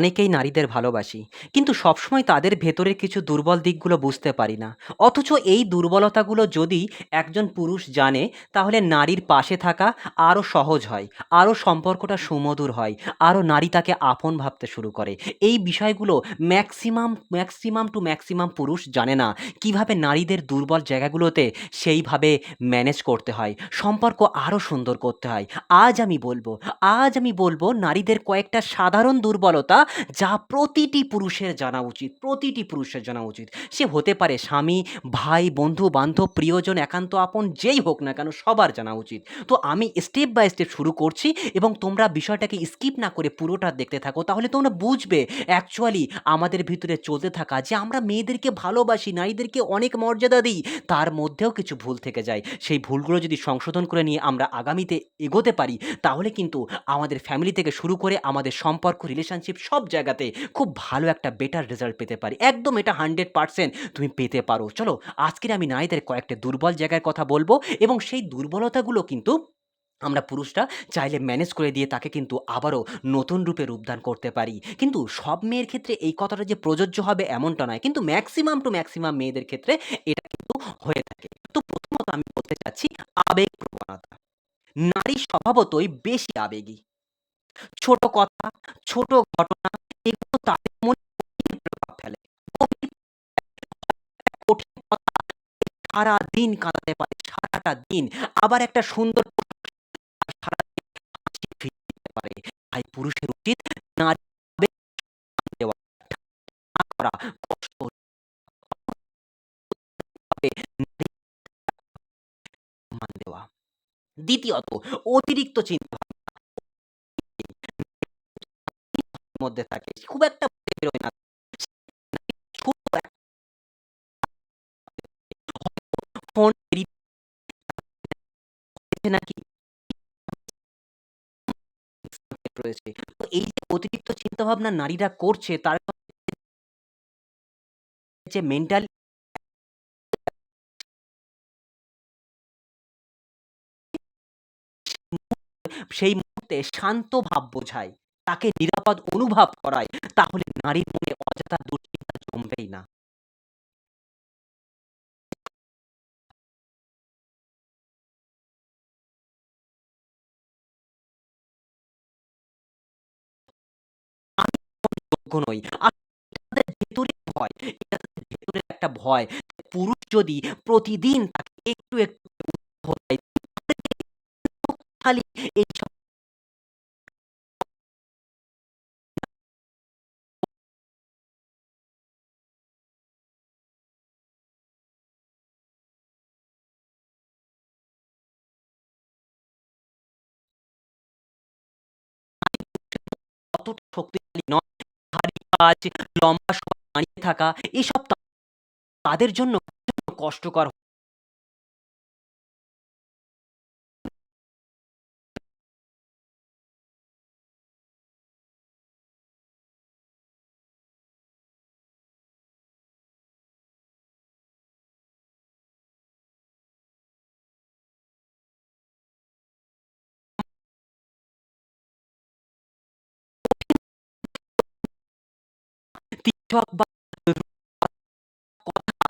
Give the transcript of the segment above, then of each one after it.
অনেকেই নারীদের ভালোবাসি। কিন্তু সবসময় তাদের ভেতরের কিছু দুর্বল দিকগুলো বুঝতে পারি না। অথচ এই দুর্বলতাগুলো যদি একজন পুরুষ জানে, তাহলে নারীর পাশে থাকা আরও সহজ হয়। আরও সম্পর্কটা সুমধুর হয়। আরও নারী তাকে আপন ভাবতে শুরু করে। এই বিষয়গুলো ম্যাক্সিমাম, ম্যাক্সিমাম টু ম্যাক্সিমাম পুরুষ জানে না। কীভাবে নারীদের দুর্বল জায়গাগুলোতে সেইভাবে ম্যানেজ করতে হয়। সম্পর্ক আরও সুন্দর করতে হয়। আজ আমি বলব, আজ আমি বলব নারীদের কয়েকটা সাধারণ দুর্বলতা যা প্রতিটি পুরুষের জানা উচিত, প্রতিটি পুরুষের জানা উচিত। সে হতে পারে স্বামী, ভাই, বন্ধু-বান্ধব, প্রিয়জন, একান্ত আপন যেই হোক না কেন সবার জানা উচিত। তো আমি স্টেপ বাই স্টেপ শুরু করছি এবং তোমরা বিষয়টাকে স্কিপ না করে পুরোটা দেখতে থাকো। তাহলে তোমরা বুঝবে অ্যাকচুয়ালি আমাদের ভিতরে চলতে থাকা যে আমরা মেয়েদেরকে ভালোবাসি, নারীদেরকে অনেক মর্যাদা দিই। তার মধ্যেও কিছু ভুল থেকে যায়। সেই ভুলগুলো যদি সংশোধন করে নিয়ে আমরা আগামীতে এগোতে পারি, তাহলে কিন্তু আমাদের ফ্যামিলি থেকে শুরু করে আমাদের সম্পর্ক, রিলেশনশিপ সব জায়গাতে খুব ভালো একটা বেটার রেজাল্ট পেতে পারি। একদম এটা 100% তুমি পেতে পারো। চলো আজকের আমি নারীদের কয়েকটা দুর্বল জায়গার কথা বলব এবং সেই দুর্বলতাগুলো কিন্তু আমরা পুরুষরা চাইলে ম্যানেজ করে দিয়ে তাকে কিন্তু আবারও নতুন রূপে রূপদান করতে পারি। কিন্তু সব মেয়ের ক্ষেত্রে এই কথাটা যে প্রযোজ্য হবে এমনটা নয়। কিন্তু ম্যাক্সিমাম টু ম্যাক্সিমাম মেয়েদের ক্ষেত্রে এটা কিন্তু হয়ে থাকে। তো প্রথমত আমি বলতে চাচ্ছি আবেগ প্রবণতা নারী স্বভাবতই বেশি আবেগী। ছোট কথা, ছোট ঘটনা এগুলো তাদের মনে প্রভাব ফেলে। কঠিন কথা সারাদিন কাঁদাতে পারে, সারাটা দিন। আবার একটা সুন্দর পারে। তাই পুরুষের উচিত। দ্বিতীয়ত অতিরিক্ত চিন্তাভাবনা মধ্যে থাকে। খুব একটা বেরোয় না। এই যে অতিরিক্ত নারীরা করছে তার যে মেন্টালি সেই মুহূর্তে শান্ত ভাব বোঝায়, তাকে নিরাপদ অনুভব করায়, তাহলে নারীর মনে অযথা দুশ্চিন্তা জমবেই না। ভেতরে একটা ভয়। পুরুষ যদি প্রতিদিন তাকে একটু, একটু খালি এইসব অতটা শক্তিশালী নয়। ভারী কাজ, লম্বা সময় দাঁড়িয়ে থাকা এসব তাদের জন্য কষ্টকর কথা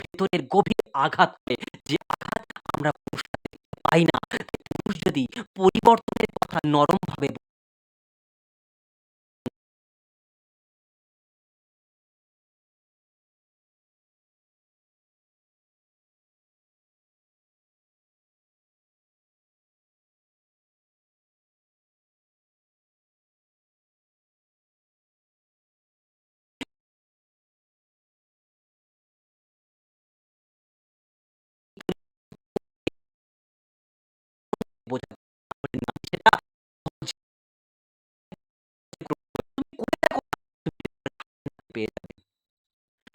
ভেতরের গভীর আঘাত। যে আঘাত আমরা পুরুষরা পাই না। পুরুষ যদি পরিবর্তনের কথা নরমভাবে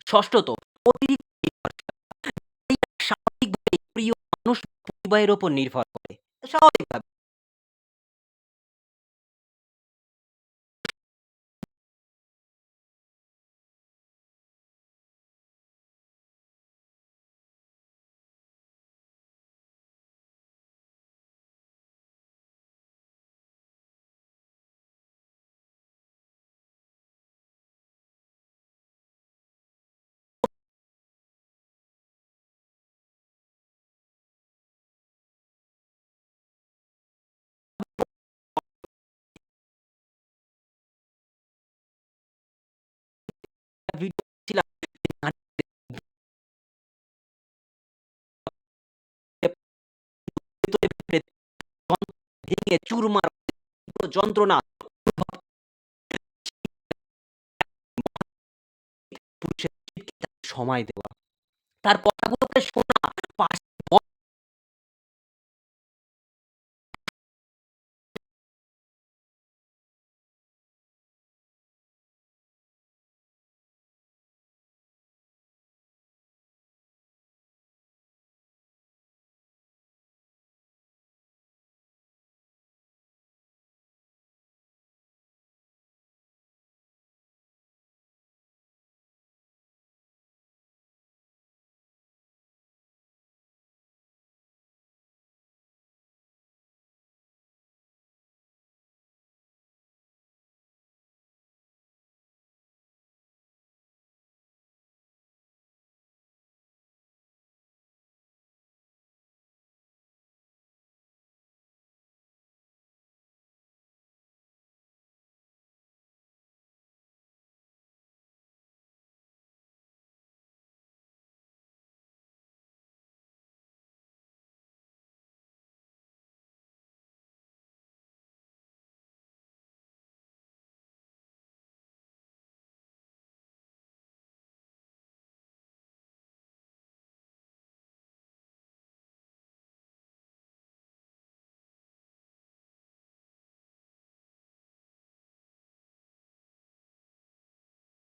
ষষ্ঠত অতিরিক্ত মানুষ পরিবারের ওপর নির্ভর ভেঙে চুরমার যন্ত্রণা সময় দেওয়া। তার কথাগুলোকে শোনা পাশে